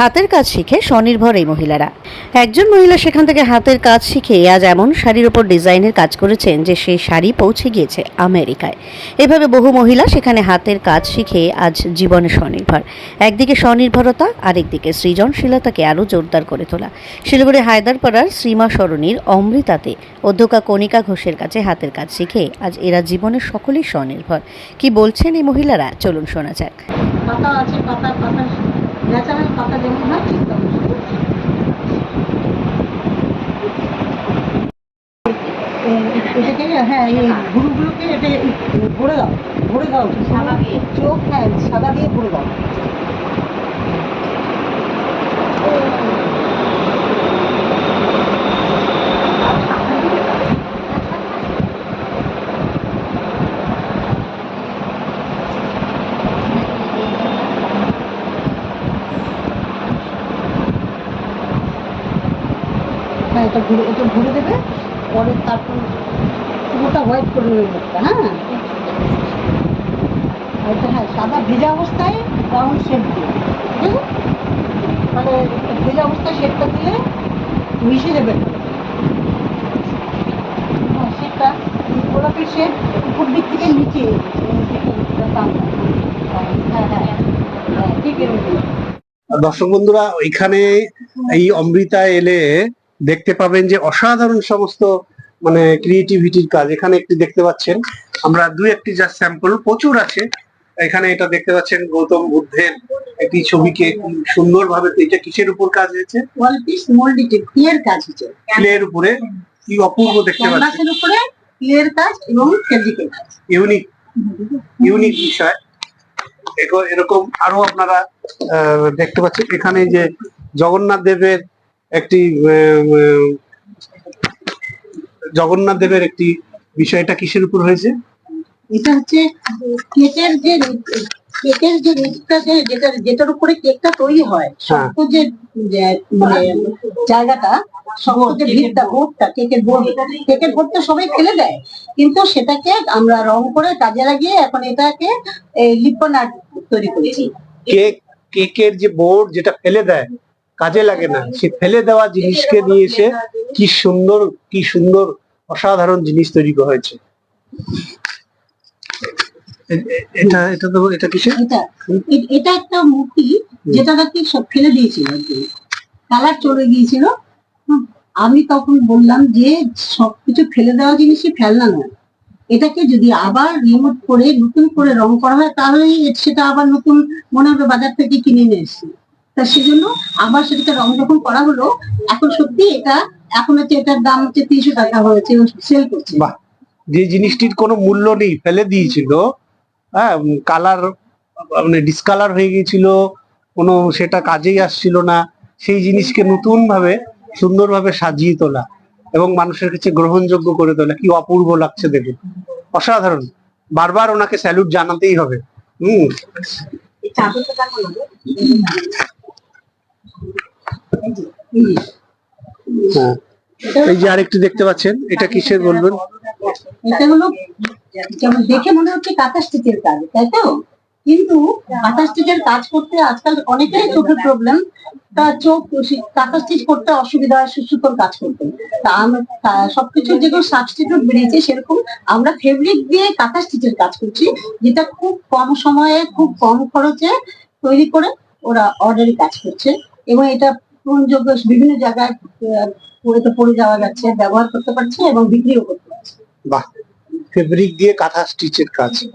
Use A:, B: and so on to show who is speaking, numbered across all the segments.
A: হাতের কাজ শিখে স্বনির্ভর এই মহিলারা। একজন মহিলা সেখান থেকে হাতের কাজ শিখে আজ এমন শাড়ির ওপর ডিজাইনের কাজ করেছেন যে সেই শাড়ি পৌঁছে গিয়েছে আমেরিকায়। এভাবে বহু মহিলা সেখানে হাতের কাজ শিখে আজ জীবনে স্বনির্ভর। একদিকে স্বনির্ভরতা, আরেকদিকে সৃজনশীলতাকে আরও জোরদার করে তোলা। শিলিগুড়ি হায়দারপাড়ার শ্রীমা সরণির অমৃতাতে অধ্যক্ষা কণিকা ঘোষের কাছে হাতের কাজ শিখে আজ এরা জীবনে সকলেই স্বনির্ভর। কি বলছেন এই মহিলারা? চলুন শোনা যাক।
B: পাতা আছে, পাতা পাতা। ন্যাচারাল পাতা যেমন হয় ঠিক তেমন এটাকে হ্যাঁ এই গুরুগুলোকে এটা ভরে দাও ভরে দাও সাদা দিয়ে? চোখ হ্যাঁ সাদা দিয়ে ভরে দাও। এটা ঘুরে এটা ঘুরে দেবে, পরে তারপর পুরোটা হোয়াইট করে নেবে হ্যাঁ? হ্যাঁ সাদা ভেজা অবস্থায় ব্রাউন শেড দিয়ে মানে ভেজা অবস্থায় শেডটা দিলে মিশে যাবে। হ্যাঁ শেডটা গোলাপের শেড উপর দিক থেকে নিচে হ্যাঁ হ্যাঁ হ্যাঁ ঠিক
C: দর্শক বন্ধুরা, ওইখানে এই অমৃতা এলে দেখতে পাবেন যে অসাধারণ সমস্ত মানে ক্রিয়েটিভিটির কাজ। এখানে একটি দেখতে পাচ্ছেন আমরা দুই একটি যা স্যাম্পল প্রচুর আছে। এখানে এটা দেখতে পাচ্ছেন গৌতম বুদ্ধের একটি ছবিকে সুন্দর ভাবে এটা কিসের উপর কাজ হয়েছে?
B: পিস কাজ
C: ক্লের উপরে কি অপূর্ব দেখতে পাচ্ছেন।
B: উপরে ক্লিয়ার কাজ এবং কাজ।
C: ইউনিক ইউনিক বিষয়। এরকম আরও আপনারা আহ, দেখতে পাচ্ছেন। এখানে যে জগন্নাথ দেবের একটি জগন্নাথ দেবের একটি বিষয়টা কিসের উপর হয়েছে?
B: এটা হচ্ছে কেকের যে কেকের যে নিচটা যে যেটা যেটার উপরে কেকটা তৈরি হয়
C: হ্যাঁ।
B: শক্ত যে যে মানে জায়গাটা শক্ত যে ভিতটা বোর্ডটা কেকের বোর্ড কেকের বোর্ডটা সবাই ফেলে দেয়। কিন্তু সেটাকে আমরা রং করে কাজে লাগিয়ে এখন এটাকে লিপন আর্ট তৈরি করেছি।
C: কেক কেকের যে বোর্ড যেটা ফেলে দেয় কাজে লাগে না। সে ফেলে দেওয়া জিনিসকে নিয়ে এসে কি সুন্দর কি সুন্দর অসাধারণ জিনিস তৈরি হয়েছে। এটা এটা তো এটা কিসের?
B: এটা একটা মূর্তি যেটা নাকি সব ফেলে দিয়েছিল কালার চলে গিয়েছিল। আমি তখন বললাম যে সবকিছু ফেলে দেওয়া জিনিসই ফেলনা নয়। এটাকে যদি আবার রিমোট করে নতুন করে রং করা হয় তাহলেই সেটা আবার নতুন মনে হবে বাজার থেকে কিনে নিয়ে এসেছি। তা সেজন্য আবার সেটাকে রং যখন করা হলো এখন সত্যি এটা এখন হচ্ছে এটার দাম হচ্ছে তিনশো টাকা হয়েছে সেল করছে।
C: বাহ যে জিনিসটির কোনো মূল্য নেই ফেলে দিয়েছিল হ্যাঁ কালার মানে ডিসকালার হয়ে গিয়েছিল কোনো সেটা কাজেই আসছিল না সেই জিনিসকে নতুন ভাবে সুন্দরভাবে সাজিয়ে তোলা এবং মানুষের কাছে গ্রহণযোগ্য করে তোলা কি অপূর্ব লাগছে দেখুন। অসাধারণ বারবার ওনাকে স্যালুট জানাতেই হবে। হুম
B: এই চাদরটা দেখো না এই যে, এই যে।
C: হ্যাঁ। এই যে আরেকটি দেখতে পাচ্ছেন, এটা কিসের বলবেন?
B: এটা হলো দেখে মনে হচ্ছে কাঁথা স্টিচের কাজ, তাই তো? কিন্তু কাঁথা স্টিচের কাজ করতে আজকাল অনেকেরই চোখের প্রবলেম তা চোখ কাঁথা স্টিচ করতে অসুবিধা হয় সুসুতোর কাজ করতে। তা- সবকিছু যেগুলো সাবস্টিটিউট বেরিয়েছে, সেরকম আমরা ফেব্রিক দিয়ে কাঁথা স্টিচের কাজ করছি, যেটা খুব কম সময়ে, খুব কম খরচে তৈরি করে ওরা অর্ডারি কাজ করছে। এবং এটা পূরণযোগ্য বিভিন্ন জায়গায় পড়ে পরে যাওয়া যাচ্ছে ব্যবহার করতে পারছে এবং বিক্রিও করতে পারছে
C: বাহ, ফেব্রিক দিয়ে কাঁথা স্টিচের কাজ।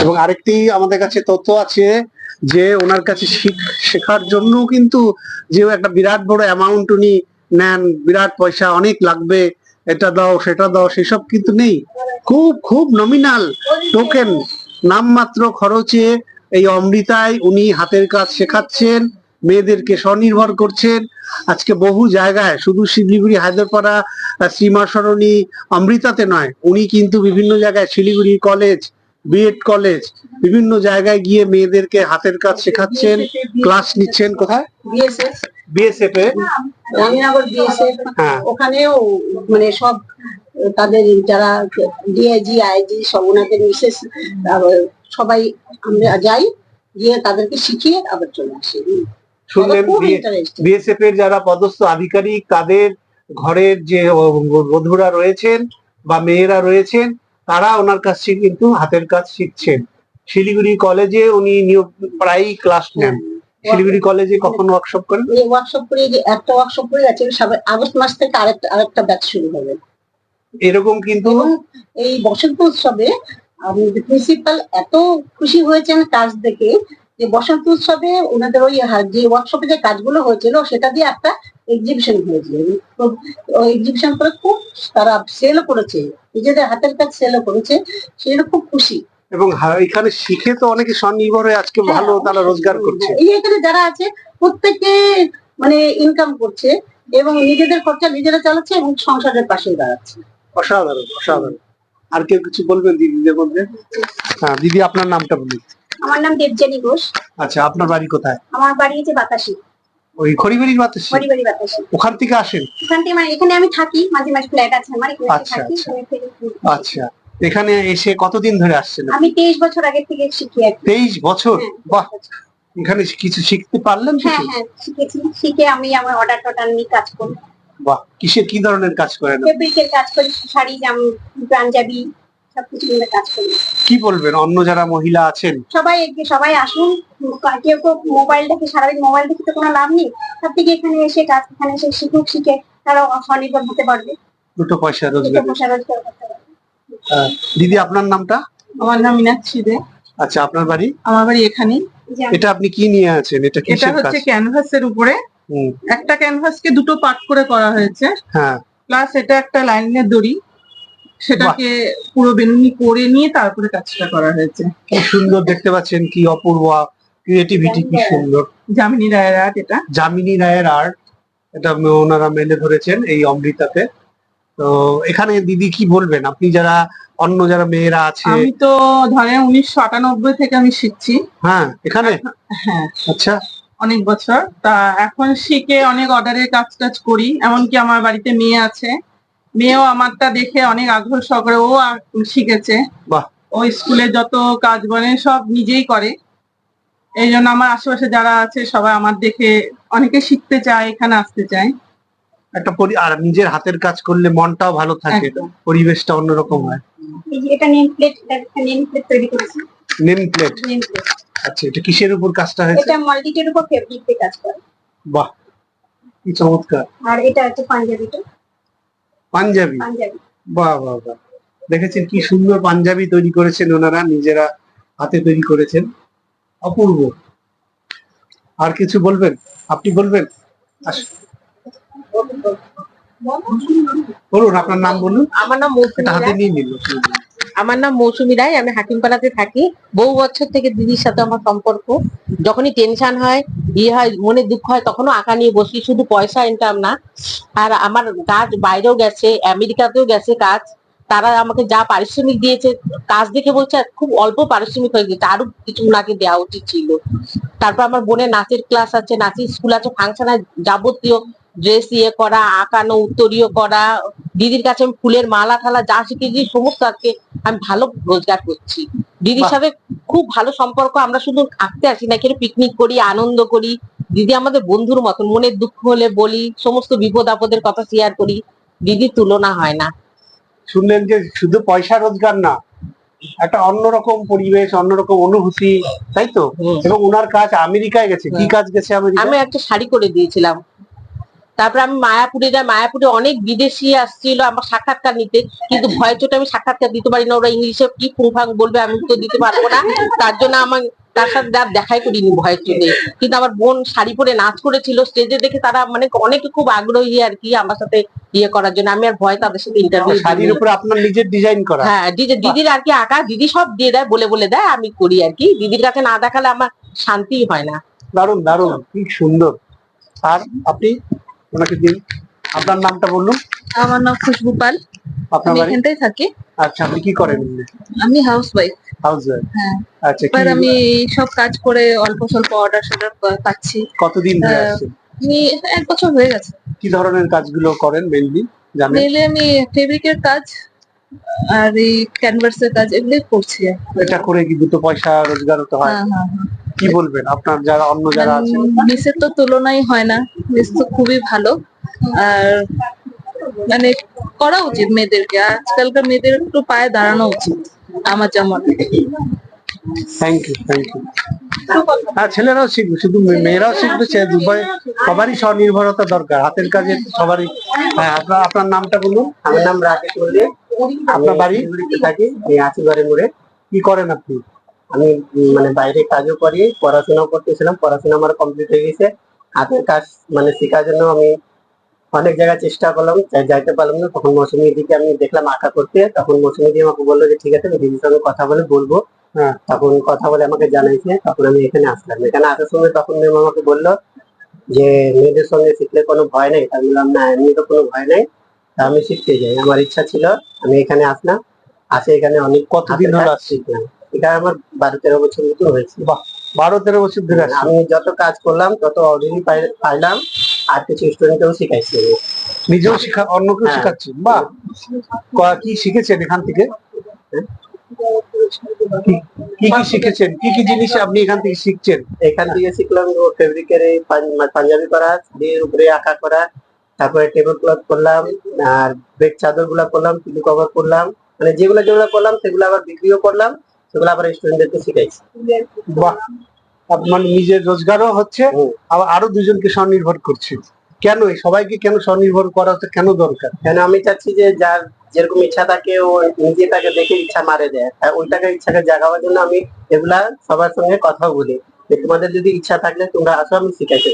C: এবং আরেকটি আমাদের কাছে তথ্য আছে যে ওনার কাছে শিখ- শেখার জন্য কিন্তু যে একটা বিরাট বড় অ্যামাউন্ট উনি নেন, বিরাট পয়সা, অনেক লাগবে, এটা দাও, সেটা দাও, সেসব কিন্তু নেই। খুব খুব নমিনাল টোকেন নামমাত্র খরচে এই অমৃতায় উনি হাতের কাজ শেখাচ্ছেন। মেয়েদেরকে স্বনির্ভর করছেন আজকে বহু জায়গায় শুধু শিলিগুড়ি হায়দ্রাপাড়া সীমা সরণি অমৃতাতে নয় উনি কিন্তু বিভিন্ন জায়গায় শিলিগুড়ি কলেজ বিএড কলেজ বিভিন্ন জায়গায় গিয়ে মেয়েদেরকে হাতের কাজ শেখাচ্ছেন ক্লাস নিচ্ছেন কোথায়?
B: বিএসএফ।
C: এ?
B: বিএসএফ।
C: হ্যাঁ।
B: ওখানেও মানে সব তাদের যারা ডিআইজি আইজি সব ওনাদের মিসেস সবাই আমরা যাই গিয়ে তাদেরকে শিখিয়ে আবার চলে আসি।
C: শুনলেন বিএসএফ এর যারা পদস্থ আধিকারিক তাদের ঘরের যে বধুরা রয়েছেন বা মেয়েরা রয়েছেন তারা ওনার কাছ থেকে কিন্তু হাতের কাজ শিখছেন। শিলিগুড়ি কলেজে উনি নিয়োগ প্রায়ই ক্লাস নেন। শিলিগুড়ি কলেজে কখন ওয়ার্কশপ করেন?
B: ওয়ার্কশপ করে যে একটা ওয়ার্কশপ করে সবাই আগস্ট মাস থেকে আরেকটা আরেকটা ব্যাচ শুরু হবে।
C: এরকম কিন্তু
B: এই বসন্ত উৎসবে প্রিন্সিপাল এত খুশি হয়েছেন কাজ দেখে যে বসন্ত উৎসবে ওনাদের ওই যে ওয়ার্কশপে যে কাজগুলো হয়েছিল সেটা দিয়ে একটা এক্সিবিশন হয়েছিল। এক্সিবিশন করে খুব তারা সেলও করেছে নিজেদের হাতের কাজ সেলও করেছে সেটা খুব খুশি।
C: এবং এখানে শিখে তো অনেকে স্বনির্ভর হয়ে আজকে
B: হ্যাঁ,
C: ভালো তারা রোজগার করছে।
B: এই এখানে যারা আছে প্রত্যেকে মানে ইনকাম করছে এবং নিজেদের খরচা নিজেরা চালাচ্ছে এবং সংসারের পাশে দাঁড়াচ্ছে।
C: অসাধারণ অসাধারণ। আর কেউ কিছু বলবেন দিদিদের মধ্যে? হ্যাঁ দিদি আপনার নামটা বলুন।
D: আমার নাম দেবজানী ঘোষ।
C: আচ্ছা আপনার বাড়ি কোথায়?
D: আমার বাড়ি হচ্ছে বাতাসি।
C: ওই খড়িবাড়ির বাতাসে?
D: পরিবারি বাতাসি।
C: ওখান থেকে আসেন?
D: ওখান থেকে মানে এখানে আমি থাকি মাঝে মাঝে ফ্ল্যাট আছে আমার এখানে
C: আচ্ছা,
D: থাকি
C: আচ্ছা।
D: এখানে
C: আচ্ছা এখানে এসে কতদিন ধরে আসছেন
D: আমি তেইশ বছর আগে থেকে শিখি আর।
C: তেইশ বছর?
D: হ্যাঁ,
C: বাহ! এখানে কিছু শিখতে পারলেন
D: হ্যাঁ
C: কিছু?
D: হ্যাঁ শিখেছি। শিখে আমি আমার অর্ডার টর্ডার নিয়ে কাজ করি।
C: বাহ! কিসের কি ধরনের কাজ করেন
D: ফেব্রিকের কাজ করি শাড়ি জাম পাঞ্জাবি। সবকিছু মিলে কাজ করি।
C: কি বলবেন? অন্য যারা মহিলা আছেন?
D: সবাই এগিয়ে- সবাই আসুন। কেউ কেউ মোবাইল দেখে সারাদিন মোবাইল দেখে তো কোনো লাভ নেই। সব থেকে এখানে এসে কাজ এখানে এসে শিখুক শিখে তারা স্বনির্ভর হতে পারবে।
C: দুটো পয়সা রোজগার।
D: পয়সা রোজগার করতে পারবে।
C: দিদি আপনার নামটা?
E: আমার নাম মীনাক্ষী দে।
C: আচ্ছা আপনার বাড়ি?
E: আমার বাড়ি এখানেই।
C: এটা আপনি কি নিয়ে আছেন? এটা
E: এটা হচ্ছে ক্যানভাসের উপরে।
C: হুম,
E: একটা ক্যানভাসকে দুটো পার্ট করে করা হয়েছে।
C: হ্যাঁ।
E: প্লাস এটা একটা লাইনের দড়ি। সেটাকে পুরো বেনুনি করে নিয়ে তারপরে কাজটা করা হয়েছে।
C: কি সুন্দর দেখতে পাচ্ছেন কি অপূর্ব ক্রিয়েটিভিটি কি সুন্দর।
E: জামিনী রায়ের আর্ট এটা।
C: যামিনী রায়ের আর্ট এটা ওনারা মেলে ধরেছেন এই অমৃতাতে। তো এখানে দিদি কি বলবেন? আপনি যারা অন্য যারা মেয়েরা আছে
E: আমি তো ধরেন উনিশশো আটানব্বই থেকে আমি শিখছি।
C: হ্যাঁ এখানে?
E: হ্যাঁ।
C: আচ্ছা।
E: অনেক বছর। তা এখন শিখে অনেক অর্ডারের কাজ টাজ করি। এমনকি আমার বাড়িতে মেয়ে আছে। মেয়েও আমারটা দেখে অনেক আগ্রহ সহকারে ও শিখেছে।
C: বাহ।
E: ও স্কুলে যত কাজ বলে সব নিজেই করে। এই জন্য আমার আশেপাশে যারা আছে সবাই আমার দেখে অনেকে শিখতে চায় এখানে আসতে চায়।
C: একটা পরি- আর নিজের হাতের কাজ করলে মনটাও ভালো থাকে। পরিবেশটা অন্যরকম হয়।
D: এটা নেম প্লেট নেম প্লেট তৈরি করেছি।
C: নেম প্লেট
D: নেম প্লেট
C: আচ্ছা এটা কিসের উপর কাজটা হয়েছে?
D: এটা মাল্টিটের উপর ফেব্রিক দিয়ে কাজ করে।
C: বাহ কি চমৎকার।
D: আর এটা হচ্ছে পাঞ্জাবিটা
C: পাঞ্জাবি?
D: পাঞ্জাবি।
C: বাহ বাহ বাহ। দেখেছেন কি সুন্দর পাঞ্জাবি তৈরি করেছেন ওনারা নিজেরা হাতে তৈরি করেছেন। অপূর্ব। আর কিছু বলবেন? আপনি বলবেন? বলুন আপনার নাম বলুন।
F: আমার নাম
C: হাতে নিয়ে নিল।
F: আমার নাম মৌসুমী রায়, আমি হাকিমপাড়াতে থাকি। বহু বছর থেকে দিদির সাথে আমার সম্পর্ক। যখনই টেনশন হয় ইয়ে হয়, মনে দুঃখ হয়, তখনও আঁকা নিয়ে বসি, শুধু পয়সা ইনকাম না। আর আমার কাজ বাইরেও গেছে, আমেরিকাতেও গেছে কাজ। তারা আমাকে যা পারিশ্রমিক দিয়েছে, কাজ দেখে বলছে খুব অল্প পারিশ্রমিক হয়ে গেছে আরও কিছু ওনাকে দেওয়া উচিত ছিল। তারপর আমার বোনের নাচের ক্লাস আছে, নাচের স্কুল আছে ফাংশন যাবতীয় ড্রেস ইয়ে করা আঁকানো উত্তরীয় করা দিদির কাছে আমি ফুলের মালা ঠালা যা শিখেছি সমস্ত আজকে আমি ভালো রোজগার করছি। দিদির সাথে খুব ভালো সম্পর্ক আমরা শুধু আঁকতে আসি না এখানে পিকনিক করি আনন্দ করি। দিদি আমাদের বন্ধুর মতন মনের দুঃখ হলে বলি সমস্ত বিপদ আপদের কথা শেয়ার করি দিদির তুলনা হয় না।
C: শুনলেন যে শুধু পয়সা রোজগার না একটা অন্যরকম পরিবেশ অন্যরকম অনুভূতি তাই তো? এবং ওনার কাজ আমেরিকায় গেছে কি কাজ গেছে
F: আমি একটা শাড়ি করে দিয়েছিলাম। তারপরে আমি মায়াপুরে যাই মায়াপুরে অনেক বিদেশি আসছিল আমার সাক্ষাৎকার নিতে কিন্তু ভয় চোটে আমি সাক্ষাৎকার দিতে পারি না ওরা ইংলিশে কি ফুংফাং বলবে আমি তো দিতে পারব না। তার জন্য আমার তার সাথে আর দেখাই করিনি ভয়ের চোটে। কিন্তু আমার বোন শাড়ি পরে নাচ করেছিল স্টেজে দেখে তারা মানে অনেকে খুব আগ্রহী আর কি আমার সাথে ইয়ে করার জন্য। আমি আর ভয় তাদের সাথে ইন্টারভিউ
C: শাড়ির উপরে আপনার নিজের ডিজাইন করা।
F: হ্যাঁ দিদি দিদির আর কি আঁকা দিদি সব দিয়ে দেয় বলে বলে দেয় আমি করি আর কি। দিদির কাছে না দেখালে আমার শান্তি হয় না।
C: দারুণ দারুণ কি সুন্দর। আর আপনি ওনাকে দিন আপনার নামটা বলুন।
E: আমার নাম খুশবু পাল
C: আপনার
E: আমি
C: বাড়ি?
E: এখানটাই থাকি।
C: আচ্ছা আপনি কি করেন
E: আমি হাউস ওয়াইফ
C: হাউস
E: হ্যাঁ।
C: আচ্ছা
E: এবার
C: কি
E: আমি সব কাজ করে অল্প স্বল্প অর্ডার সর্ডার পাচ্ছি।
C: কতদিন ধরে
E: আহ,
C: আসছেন
E: আমি এক বছর হয়ে গেছে।
C: কি ধরনের কাজগুলো করেন মেনলি জানেন?
E: মেলে আমি ফেব্রিকের কাজ আর এই ক্যানভাসের কাজ এগুলোই করছি। আর কি।
C: এটা করে কি দুটো পয়সা রোজগার হতে হয়?
E: হ্যাঁ হ্যাঁ হ্যাঁ।
C: কি বলবেন? আপনার যারা অন্য যারা আছেন?
G: মিসের তো তুলনাই হয় না। মিস তো খুবই ভালো। আর মানে করা উচিত মেয়েদেরকে। আজকালকার মেয়েদের একটু পায়ে দাঁড়ানো উচিত আমার যা মনে হয়।
C: থ্যাংক ইউ থ্যাংক ইউ হ্যাঁ ছেলেরাও শিখবে শুধু মেয়েরাও শিখবে সে দুবাই সবারই স্বনির্ভরতা দরকার। হাতের কাজে সবারই হ্যাঁ আপনার আপনার নামটা বলুন।
H: আমার নাম রাকেশ মল্লিক
C: আপনার বাড়ি?
H: থাকি এই আশিবাড়ি মোড়ে।
C: কি করেন আপনি?
H: আমি মানে বাইরে কাজও করি পড়াশোনাও করতেছিলাম পড়াশোনা আমার কমপ্লিট হয়ে গেছে। হাতের কাজ মানে শেখার জন্য আমি অনেক জায়গায় চেষ্টা করলাম যাইতে পারলাম না। তখন মৌসুমী দিকে আমি দেখলাম আঁকা করতে। তখন মৌসুমী দিয়ে আমাকে বলল যে ঠিক আছে আমি দিদির সঙ্গে কথা বলে বলব।
C: হ্যাঁ।
H: তখন কথা বলে আমাকে জানাইছে। তখন আমি এখানে আসলাম। এখানে আসার সময় তখন ম্যাম আমাকে বলল যে মেয়েদের সঙ্গে শিখলে কোনো ভয় নেই? আমি বললাম না এমনি তো কোনো ভয় নেই। তা আমি শিখতে যাই। আমার ইচ্ছা ছিল আমি এখানে আসলাম। আসে এখানে অনেক
C: কতদিন হলো
H: শিখলাম। এটা আমার বারো তেরো বছর মতো হয়েছে।
C: বারো তেরো বছর ধরে
H: আমি যত কাজ করলাম তত অলরেডি পাইলাম। আর কিছু স্টুডেন্টকেও শিখাইছি।
C: নিজেও শিখা অন্যকেও
H: হ্যাঁ।
C: শেখাচ্ছেন। বাহ। কি শিখেছেন এখান থেকে? কি কি কি শিখেছেন? কি কি জিনিস আপনি এখান থেকে শিখছেন?
H: এখান থেকে শিখলাম ফেব্রিকের এই মানে পাঞ্জাবি করা দিয়ে উপরে আঁকা করা তারপরে টেবিল ক্লথ করলাম আর বেড চাদরগুলা করলাম পিলু কভার করলাম মানে যেগুলো যেগুলো করলাম সেগুলো আবার বিক্রিও করলাম। সেগুলো আবার স্টুডেন্টদেরকে শিখাইছি।
C: বাহ। মানে নিজের রোজগারও হচ্ছে আবার আরও দুজনকে স্বনির্ভর করছে। কেন সবাইকে কেন স্বনির্ভর করা কেন দরকার?
H: কেন আমি চাচ্ছি যে যার যেরকম ইচ্ছা থাকে ও নিজে তাকে দেখে ইচ্ছা মারে দেয়। ওইটাকে ইচ্ছাকে জাগাবার জন্য আমি এগুলা সবার সঙ্গে কথা বলি। যে তোমাদের যদি ইচ্ছা থাকলে তোমরা আসো আমি শিখাইতে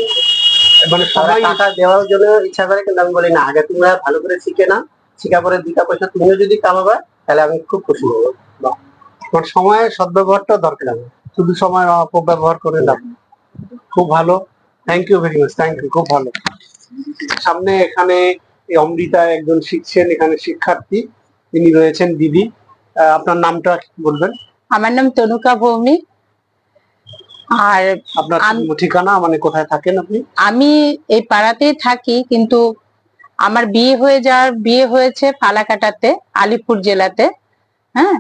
C: মানে
H: সবাই টাকা দেওয়ার জন্য ইচ্ছা করে কিন্তু আমি বলি না আগে তোমরা ভালো করে শিখে না শিখা পরে দুটা পয়সা তুমিও যদি কামাবা তাহলে আমি খুব খুশি হব।
C: মানে সময় সদ্ব্যবহারটা দরকার। শুধু সময় অপব্যবহার করে না। খুব ভালো। Thank you very much thank you খুব ভালো। সামনে এখানে অমৃতা একজন শিখছেন এখানে শিক্ষার্থী। তিনি রয়েছেন দিদি। আপনার নামটা বলবেন?
I: আমার নাম তনুকা ভৌমিক। আর
C: আপনার ঠিকানা মানে কোথায় থাকেন আপনি?
I: আমি এই পাড়াতেই থাকি কিন্তু আমার বিয়ে হয়ে যাওয়ার বিয়ে হয়েছে ফালাকাটাতে আলিপুর জেলাতে। হ্যাঁ?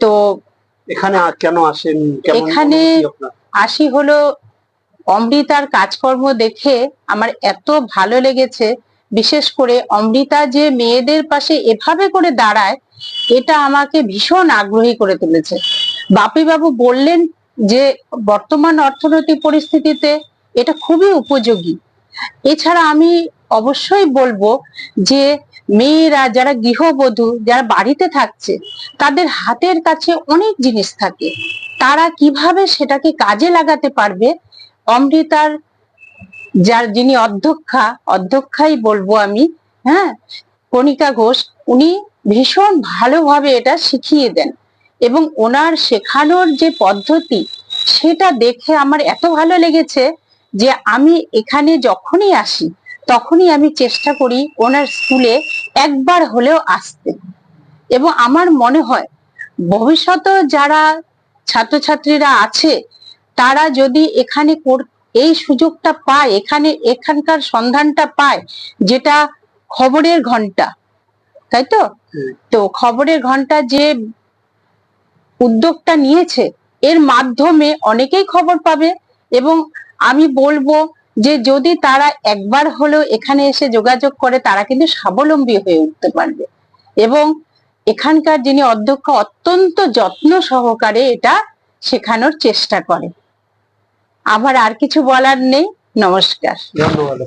I: তো
C: এখানে কেন আসেন?
I: এখানে- আসি হলো অমৃতার কাজকর্ম দেখে আমার এত ভালো লেগেছে বিশেষ করে অমৃতা যে মেয়েদের পাশে এভাবে করে দাঁড়ায় এটা আমাকে ভীষণ আগ্রহী করে তুলেছে। বাপি বাবু বললেন যে বর্তমান অর্থনৈতিক পরিস্থিতিতে এটা খুবই উপযোগী। এছাড়া আমি অবশ্যই বলব যে মেয়েরা, যারা গৃহবধূ, যারা বাড়িতে থাকছে, তাদের হাতের কাছে অনেক জিনিস থাকে। তারা কীভাবে সেটাকে কাজে লাগাতে পারবে? অমৃতার, যার যিনি অধ্যক্ষা, অধ্যক্ষাই বলব আমি হ্যাঁ? কণিকা ঘোষ, উনি ভীষণ ভালোভাবে এটা শিখিয়ে দেন। এবং ওনার শেখানোর যে পদ্ধতি, সেটা দেখে আমার এত ভালো লেগেছে যে আমি এখানে যখনই আসি তখনই আমি চেষ্টা করি ওনার স্কুলে একবার হলেও আসতে। এবং আমার মনে হয় ভবিষ্যতে যারা ছাত্রছাত্রীরা আছে তারা যদি এখানে এই সুযোগটা পায় এখানে এখানকার সন্ধানটা পায় যেটা খবরের ঘণ্টা তাই তো? তো খবরের ঘণ্টা যে উদ্যোগটা নিয়েছে এর মাধ্যমে অনেকেই খবর পাবে এবং আমি বলব যে যদি তারা একবার হলেও এখানে এসে যোগাযোগ করে, তারা কিন্তু স্বাবলম্বী হয়ে উঠতে পারবে। এবং এখানকার যিনি অধ্যক্ষ অত্যন্ত যত্ন সহকারে এটা শেখানোর চেষ্টা করে। আমার আর কিছু বলার নেই। নমস্কার।
C: ধন্যবাদ।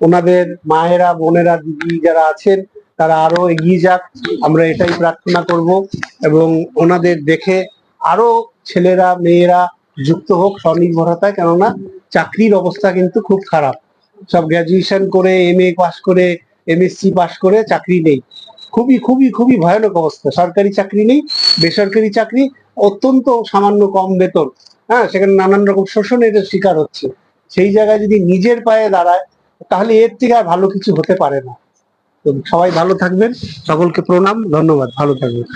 C: ওনাদের মায়েরা, বোনেরা, দিদি যারা আছেন, তারা আরও এগিয়ে যাক। আমরা এটাই প্রার্থনা করব এবং ওনাদের দেখে আরও ছেলেরা, মেয়েরা যুক্ত হোক স্বনির্ভরতায় কেননা চাকরির অবস্থা কিন্তু খুব খারাপ। সব গ্রাজুয়েশন করে এম এ পাস করে এম এমএসসি পাস করে চাকরি নেই। খুবই খুবই খুবই ভয়ানক অবস্থা। সরকারি চাকরি নেই, বেসরকারি চাকরি, অত্যন্ত সামান্য কম বেতন। হ্যাঁ সেখানে নানান রকম শোষণের শিকার হচ্ছে। সেই জায়গায় যদি নিজের পায়ে দাঁড়ায়, তাহলে এর থেকে আর ভালো কিছু হতে পারে না। সবাই ভালো থাকবেন। সকলকে প্রণাম, ধন্যবাদ। ভালো থাকবেন।